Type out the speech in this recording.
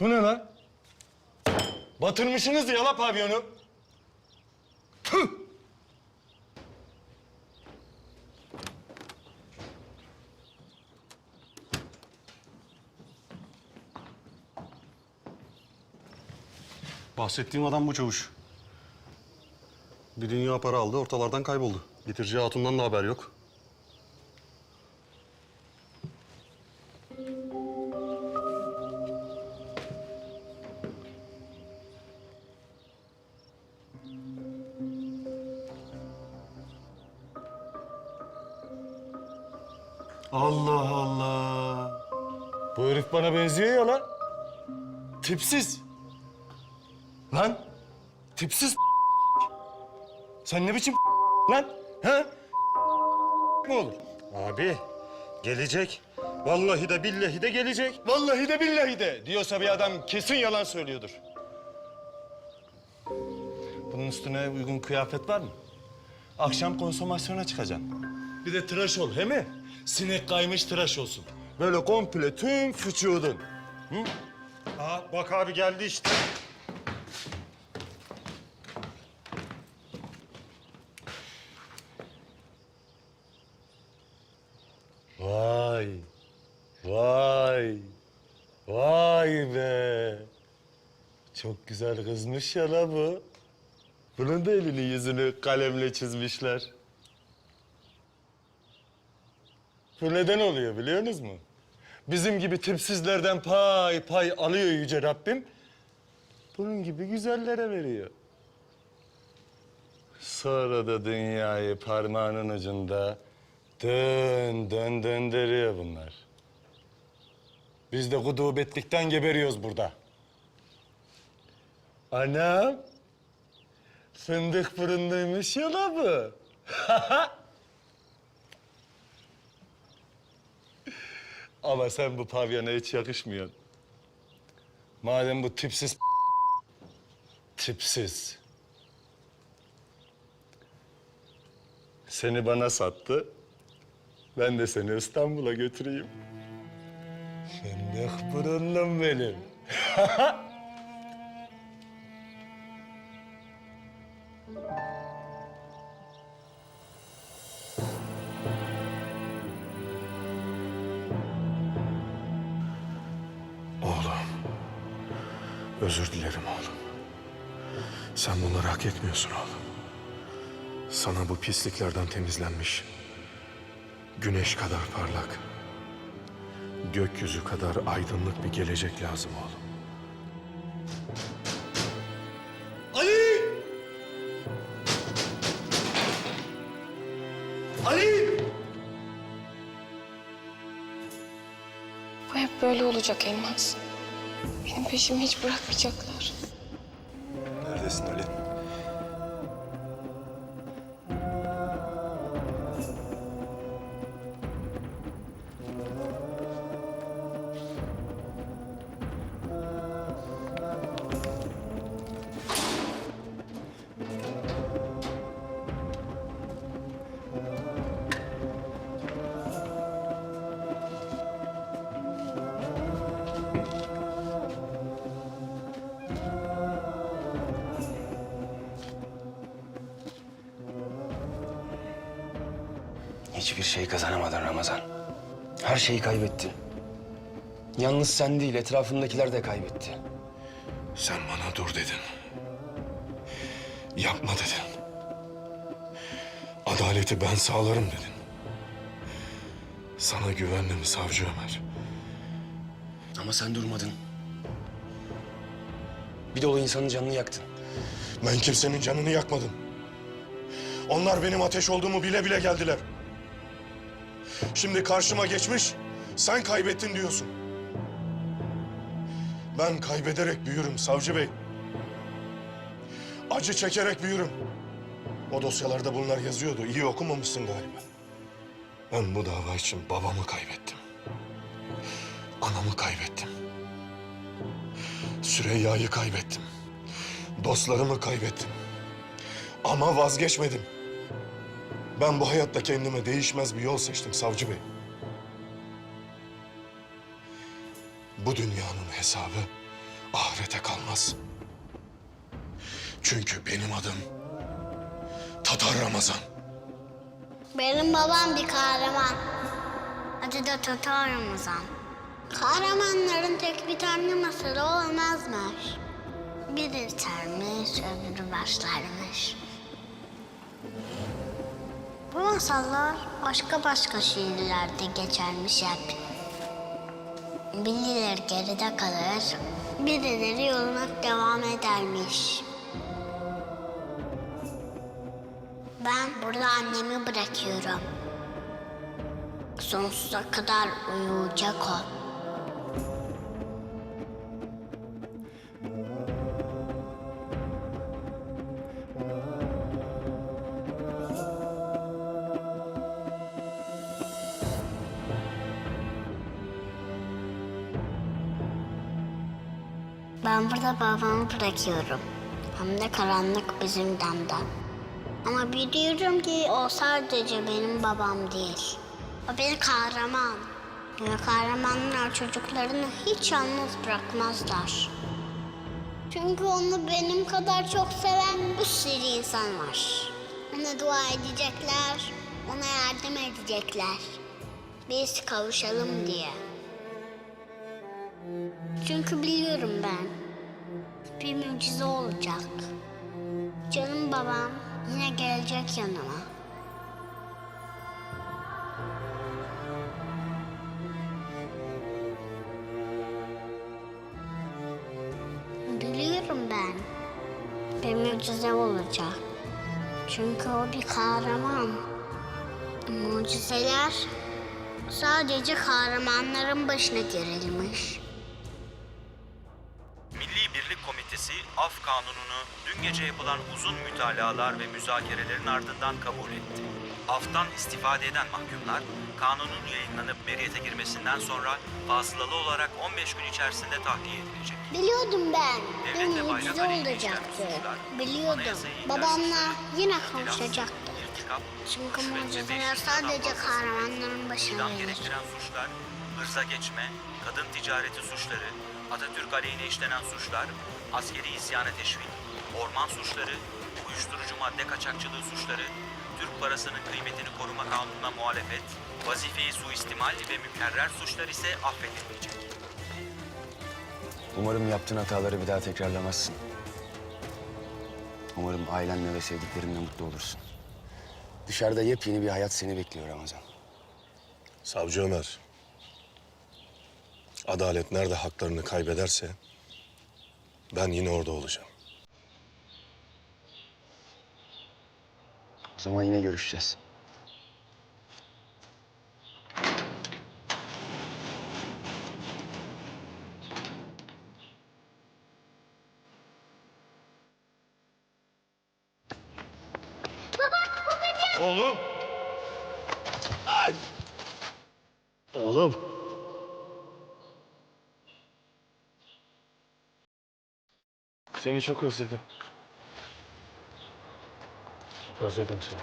Bu ne lan? Batırmışsınız ya la pavyonu. Bahsettiğim adam bu çavuş. Bir dünya para aldı, ortalardan kayboldu. Getireceği hatundan da haber yok. Allah Allah. Bu herif bana benziyor ya lan. Tipsiz. Lan tipsiz Sen ne biçim lan? Ha? mı olur? Abi gelecek. Vallahi de billahi de gelecek. Vallahi de billahi de diyorsa bir adam kesin yalan söylüyordur. Bunun üstüne uygun kıyafet var mı? Akşam konsomasyona çıkacaksın. Bir de tıraş ol, he mi? Sinek kaymış tıraş olsun. Böyle komple tüm vücudun. Aa, bak abi geldi işte. Vay, vay, vay be. Çok güzel kızmış ya la bu. Bunun da elini yüzünü kalemle çizmişler. Bu neden oluyor biliyor musunuz mu? Bizim gibi tipsizlerden pay pay alıyor Yüce Rabbim. Bunun gibi güzellere veriyor. Sonra da dünyayı parmağının ucunda dön dön döndürüyor bunlar. Biz de gudubetlikten geberiyoruz burada. Anam, fındık fırındaymış ya bu. Ama sen bu pavyona hiç yakışmıyorsun. Madem bu tipsiz tipsiz. Seni bana sattı. Ben de seni İstanbul'a götüreyim. Fındık burunlum benim. Özür dilerim oğlum. Sen bunları hak etmiyorsun oğlum. Sana bu pisliklerden temizlenmiş. Güneş kadar parlak. Gökyüzü kadar aydınlık bir gelecek lazım oğlum. Ali! Ali! Bu hep böyle olacak Elmas. Benim peşimi hiç bırakmayacaklar. Neredesin Ali? Hiçbir şey kazanamadın Ramazan. Her şeyi kaybettin. Yalnız sen değil, etrafındakiler de kaybetti. Sen bana dur dedin. Yapma dedin. Adaleti ben sağlarım dedin. Sana güvendim savcı Ömer. Ama sen durmadın. Bir dolu insanın canını yaktın. Ben kimsenin canını yakmadım. Onlar benim ateş olduğumu bile bile geldiler. Şimdi karşıma geçmiş, sen kaybettin diyorsun. Ben kaybederek büyürüm savcı bey. Acı çekerek büyürüm. O dosyalarda bunlar yazıyordu. İyi okumamışsın galiba. Ben bu dava için babamı kaybettim. Anamı kaybettim. Süreyya'yı kaybettim. Dostlarımı kaybettim. Ama vazgeçmedim. Ben bu hayatta kendime değişmez bir yol seçtim savcı bey. Bu dünyanın hesabı ahirete kalmaz. Çünkü benim adım Tatar Ramazan. Benim babam bir kahraman. Adı da Tatar Ramazan. Kahramanların tek bir tane masalı olmazmış. Biri bitermiş, öbürü başlarmış. Bu masallar başka başka şiirlerde geçermiş hep. Birileri geride kalır, birileri yoluna devam edermiş. Ben burada annemi bırakıyorum. Sonsuza kadar uyuyacak o. Ben burada babamı bırakıyorum. Hem de karanlık bizim damda. Ama biliyorum ki o sadece benim babam değil. O bir kahraman. Ve kahramanlar çocuklarını hiç yalnız bırakmazlar. Çünkü onu benim kadar çok seven bir sürü insan var. Ona dua edecekler, ona yardım edecekler. Biz kavuşalım diye. Çünkü biliyorum ben. Bir mucize olacak. Canım babam yine gelecek yanıma. Biliyorum ben. Bir mucize olacak. Çünkü o bir kahraman. Mucizeler sadece kahramanların başına görülmüş. Komitesi af kanununu dün gece yapılan uzun mütalalar ve müzakerelerin ardından kabul etti. Aftan istifade eden mahkumlar kanunun yayınlanıp beriyete girmesinden sonra fasılalı olarak 15 gün içerisinde tahliye edilecek. Biliyordum ben. Devlet ve bayrak olacaktı. Biliyordum. Babamla yine irtikap, Çünkü mucizeler sadece kahramanların başına gelir. gerektiren suçlar, hırza geçme, kadın ticareti suçları, Atatürk aleyhine işlenen suçlar, askeri isyana teşvik, orman suçları, uyuşturucu madde kaçakçılığı suçları, Türk parasının kıymetini koruma kanununa muhalefet, vazifeyi suistimal ve mükerrer suçlar ise affedilmeyecek. Umarım yaptığın hataları bir daha tekrarlamazsın. Umarım ailenle ve sevdiklerinle mutlu olursun. Dışarıda yepyeni bir hayat seni bekliyor Ramazan. Savcı Ömer. Adalet nerede haklarını kaybederse ben yine orada olacağım. O zaman yine görüşeceğiz. Oğlum. Ay. Oğlum. Seni çok özledim. Özledim seni.